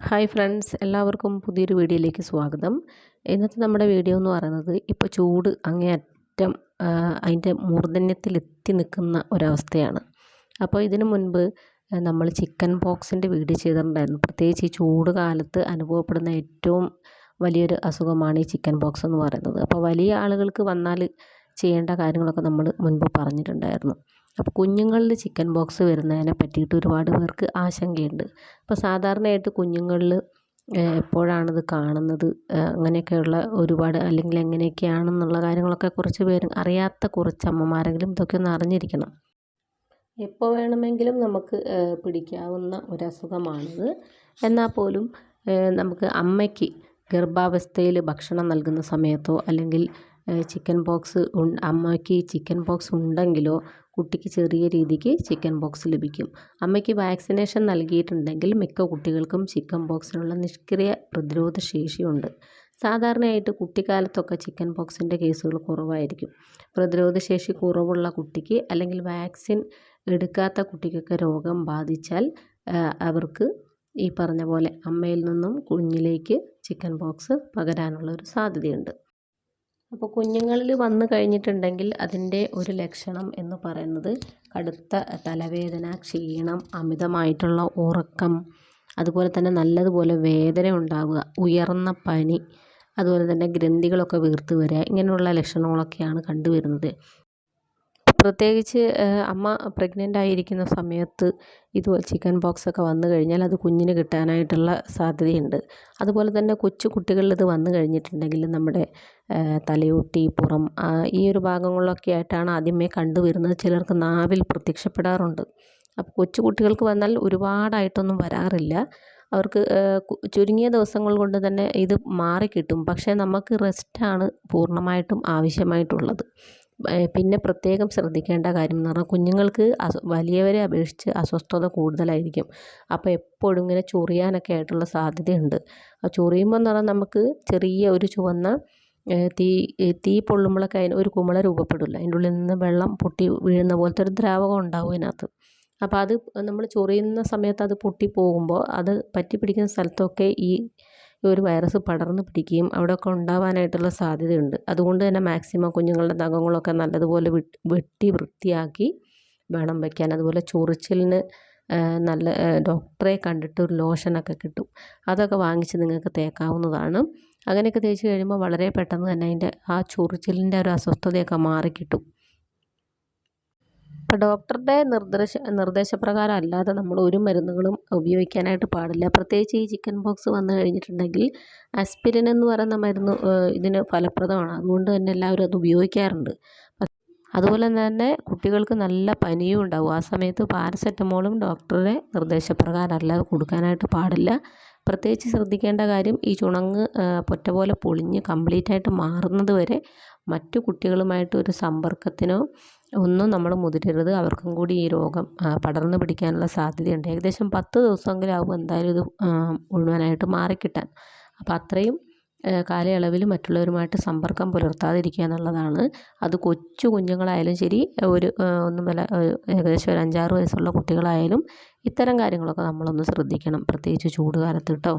Hi friends എല്ലാവർക്കും പുതിയൊരു വീഡിയോയിലേക്ക് സ്വാഗതം. ഇന്നത്തെ നമ്മുടെ വീഡിയോ എന്ന് പറയുന്നത് ഇപ്പോൾ ചൂട് അങ്ങേയറ്റം അതിന്റെ മൂർധന്യത്തിലെത്തി നിൽക്കുന്ന ഒരവസ്ഥയാണ്. അപ്പോൾ ഇതിനു മുൻപ് നമ്മൾ ചിക്കൻ പോക്സിന്റെ വീഡിയോ ചെയ്തിട്ടുണ്ടായിരുന്നു. പ്രത്യേകിച്ച് ഈ ചൂട് കാലത്ത് അനുഭവപ്പെടുന്ന ഏറ്റവും വലിയൊരു അസുഖമാണ് ഈ ചിക്കൻ പോക്സ് എന്ന് പറയുന്നത്. അപ്പോൾ വലിയ ആളുകൾക്ക് വന്നാൽ ചെയ്യേണ്ട കാര്യങ്ങളൊക്കെ നമ്മൾ മുൻപ് പറഞ്ഞിട്ടുണ്ടായിരുന്നു. അപ്പോൾ കുഞ്ഞുങ്ങളിൽ ചിക്കൻ ബോക്സ് വരുന്നതിനെ പറ്റിയിട്ട് ഒരുപാട് പേർക്ക് ആശങ്കയുണ്ട്. അപ്പോൾ സാധാരണയായിട്ട് കുഞ്ഞുങ്ങളിൽ എപ്പോഴാണിത് കാണുന്നത്? അങ്ങനെയൊക്കെയുള്ള ഒരുപാട് അല്ലെങ്കിൽ എങ്ങനെയൊക്കെയാണെന്നുള്ള കാര്യങ്ങളൊക്കെ കുറച്ച് പേര് അറിയാത്ത കുറച്ച് അമ്മമാരെങ്കിലും ഇതൊക്കെ ഒന്ന് അറിഞ്ഞിരിക്കണം. എപ്പോൾ വേണമെങ്കിലും നമുക്ക് പിടിക്കാവുന്ന ഒരു അസുഖമാണിത് എന്നാൽ പോലും നമുക്ക് അമ്മയ്ക്ക് ഗർഭാവസ്ഥയിൽ ഭക്ഷണം നൽകുന്ന സമയത്തോ അല്ലെങ്കിൽ ചിക്കൻ പോക്സ് അമ്മയ്ക്ക് ചിക്കൻ ബോക്സ് ഉണ്ടെങ്കിലോ കുട്ടിക്ക് ചെറിയ രീതിക്ക് ചിക്കൻ ബോക്സ് ലഭിക്കും. അമ്മയ്ക്ക് വാക്സിനേഷൻ നൽകിയിട്ടുണ്ടെങ്കിൽ മിക്ക കുട്ടികൾക്കും ചിക്കൻ പോക്സിനുള്ള നിഷ്ക്രിയ പ്രതിരോധ ശേഷിയുണ്ട്. സാധാരണയായിട്ട് കുട്ടിക്കാലത്തൊക്കെ ചിക്കൻ പോക്സിന്റെ കേസുകൾ കുറവായിരിക്കും. പ്രതിരോധ ശേഷി കുറവുള്ള കുട്ടിക്ക് അല്ലെങ്കിൽ വാക്സിൻ എടുക്കാത്ത കുട്ടിക്കൊക്കെ രോഗം ബാധിച്ചാൽ അവർക്ക് ഈ പറഞ്ഞ പോലെ അമ്മയിൽ നിന്നും കുഞ്ഞിലേക്ക് ചിക്കൻ ബോക്സ് പകരാനുള്ള ഒരു സാധ്യതയുണ്ട്. അപ്പോൾ കുഞ്ഞുങ്ങളിൽ വന്നു കഴിഞ്ഞിട്ടുണ്ടെങ്കിൽ അതിന്റെ ഒരു ലക്ഷണം എന്ന് പറയുന്നത് കടുത്ത തലവേദന ക്ഷീണം അമിതമായിട്ടുള്ള ഉറക്കം അതുപോലെ തന്നെ നല്ലതുപോലെ വേദന ഉണ്ടാവുക ഉയർന്ന പനി അതുപോലെ തന്നെ ഗ്രന്ഥികളൊക്കെ വീർത്ത് വരിക ഇങ്ങനെയുള്ള ലക്ഷണങ്ങളൊക്കെയാണ് കണ്ടുവരുന്നത്. പ്രത്യേകിച്ച് അമ്മ പ്രഗ്നന്റ് ആയിരിക്കുന്ന സമയത്ത് ഇതുപോലെ ചിക്കൻ പോക്സ് ഒക്കെ വന്നു കഴിഞ്ഞാൽ അത് കുഞ്ഞിന് കിട്ടാനായിട്ടുള്ള സാധ്യതയുണ്ട്. അതുപോലെ തന്നെ കൊച്ചു കുട്ടികളിൽ ഇത് വന്നു കഴിഞ്ഞിട്ടുണ്ടെങ്കിൽ നമ്മുടെ തലയോട്ടി പുറം ഈ ഒരു ഭാഗങ്ങളിലൊക്കെ ആയിട്ടാണ് ആദ്യമേ കണ്ടുവരുന്നത്. ചിലർക്ക് നാവിൽ പ്രത്യക്ഷപ്പെടാറുണ്ട്. അപ്പോൾ കൊച്ചു കുട്ടികൾക്ക് വന്നാൽ ഒരുപാടായിട്ടൊന്നും വരാറില്ല. അവർക്ക് ചുരുങ്ങിയ ദിവസങ്ങൾ കൊണ്ട് തന്നെ ഇത് മാറിക്കിട്ടും. പക്ഷേ നമുക്ക് റെസ്റ്റാണ് പൂർണമായിട്ടും ആവശ്യമായിട്ടുള്ളത്. പിന്നെ പ്രത്യേകം ശ്രദ്ധിക്കേണ്ട കാര്യം എന്ന് പറഞ്ഞാൽ കുഞ്ഞുങ്ങൾക്ക് വലിയവരെ അപേക്ഷിച്ച് അസ്വസ്ഥത കൂടുതലായിരിക്കും. അപ്പോൾ എപ്പോഴും ഇങ്ങനെ ചൊറിയാനൊക്കെ ആയിട്ടുള്ള സാധ്യതയുണ്ട്. ആ ചൊറിയുമ്പോൾ എന്ന് പറഞ്ഞാൽ നമുക്ക് ചെറിയ ഒരു ചുവന്ന തീ തീ പൊള്ളുമ്പോഴൊക്കെ അതിന് ഒരു കുമിള രൂപപ്പെടില്ല. അതിന്റെ ഉള്ളിൽ നിന്ന് വെള്ളം പൊട്ടി വീഴുന്ന പോലത്തെ ഒരു ദ്രാവകം ഉണ്ടാവും അതിനകത്ത്. അപ്പോൾ അത് നമ്മൾ ചൊറിയുന്ന സമയത്ത് അത് പൊട്ടി പോകുമ്പോൾ അത് പറ്റി പിടിക്കുന്ന സ്ഥലത്തൊക്കെ ഈ ഈ ഒരു വൈറസ് പടർന്നു പിടിക്കുകയും അവിടെയൊക്കെ ഉണ്ടാവാനായിട്ടുള്ള സാധ്യതയുണ്ട്. അതുകൊണ്ട് തന്നെ മാക്സിമം കുഞ്ഞുങ്ങളുടെ നഖങ്ങളൊക്കെ നല്ലതുപോലെ വെട്ടി വൃത്തിയാക്കി വേണം വയ്ക്കാൻ അതുപോലെ ചൊറിച്ചിലിന് നല്ല ഡോക്ടറെ കണ്ടിട്ട് ഒരു ലോഷനൊക്കെ കിട്ടും. അതൊക്കെ വാങ്ങിച്ച് നിങ്ങൾക്ക് തേക്കാവുന്നതാണ്. അങ്ങനെയൊക്കെ തേച്ച് കഴിയുമ്പോൾ വളരെ പെട്ടെന്ന് തന്നെ അതിന്റെ ആ ചൊറിച്ചിലിന്റെ ഒരു അസ്വസ്ഥതയൊക്കെ മാറിക്കിട്ടും. അപ്പോൾ ഡോക്ടറുടെ നിർദ്ദേശ നിർദ്ദേശപ്രകാരം അല്ലാതെ നമ്മൾ ഒരു മരുന്നുകളും ഉപയോഗിക്കാനായിട്ട് പാടില്ല. പ്രത്യേകിച്ച് ഈ ചിക്കൻ ബോക്സ് വന്നു കഴിഞ്ഞിട്ടുണ്ടെങ്കിൽ ആസ്പിരിൻ എന്ന് പറയുന്ന മരുന്ന് ഇതിന് ഫലപ്രദമാണ്. അതുകൊണ്ട് തന്നെ എല്ലാവരും അത് ഉപയോഗിക്കാറുണ്ട്. അതുപോലെ തന്നെ കുട്ടികൾക്ക് നല്ല പനിയും ഉണ്ടാവും. ആ സമയത്ത് പാരസെറ്റമോളും ഡോക്ടറുടെ നിർദ്ദേശപ്രകാരം അല്ലാതെ കൊടുക്കാനായിട്ട് പാടില്ല. പ്രത്യേകിച്ച് ശ്രദ്ധിക്കേണ്ട കാര്യം ഈ ചുണങ്ങ് പൊറ്റ പോലെ പൊളിഞ്ഞ് കംപ്ലീറ്റ് ആയിട്ട് മാറുന്നത് വരെ മറ്റു കുട്ടികളുമായിട്ട് ഒരു സമ്പർക്കത്തിനോ ഒന്നും നമ്മൾ മുതിരരുത്. അവർക്കും കൂടി ഈ രോഗം പടർന്നു പിടിക്കാനുള്ള സാധ്യതയുണ്ട്. ഏകദേശം പത്ത് ദിവസമെങ്കിലും ആവും എന്തായാലും ഇത് മുഴുവനായിട്ട് മാറിക്കിട്ടാൻ. അപ്പോൾ അത്രയും കാലയളവിൽ മറ്റുള്ളവരുമായിട്ട് സമ്പർക്കം പുലർത്താതിരിക്കുക എന്നുള്ളതാണ്. അത് കൊച്ചു കുഞ്ഞുങ്ങളായാലും ശരി ഒരു ഒന്നും വില ഏകദേശം ഒരു അഞ്ചാറ് വയസ്സുള്ള കുട്ടികളായാലും ഇത്തരം കാര്യങ്ങളൊക്കെ നമ്മളൊന്ന് ശ്രദ്ധിക്കണം. പ്രത്യേകിച്ച് ചൂട് കാലത്ത് കേട്ടോ.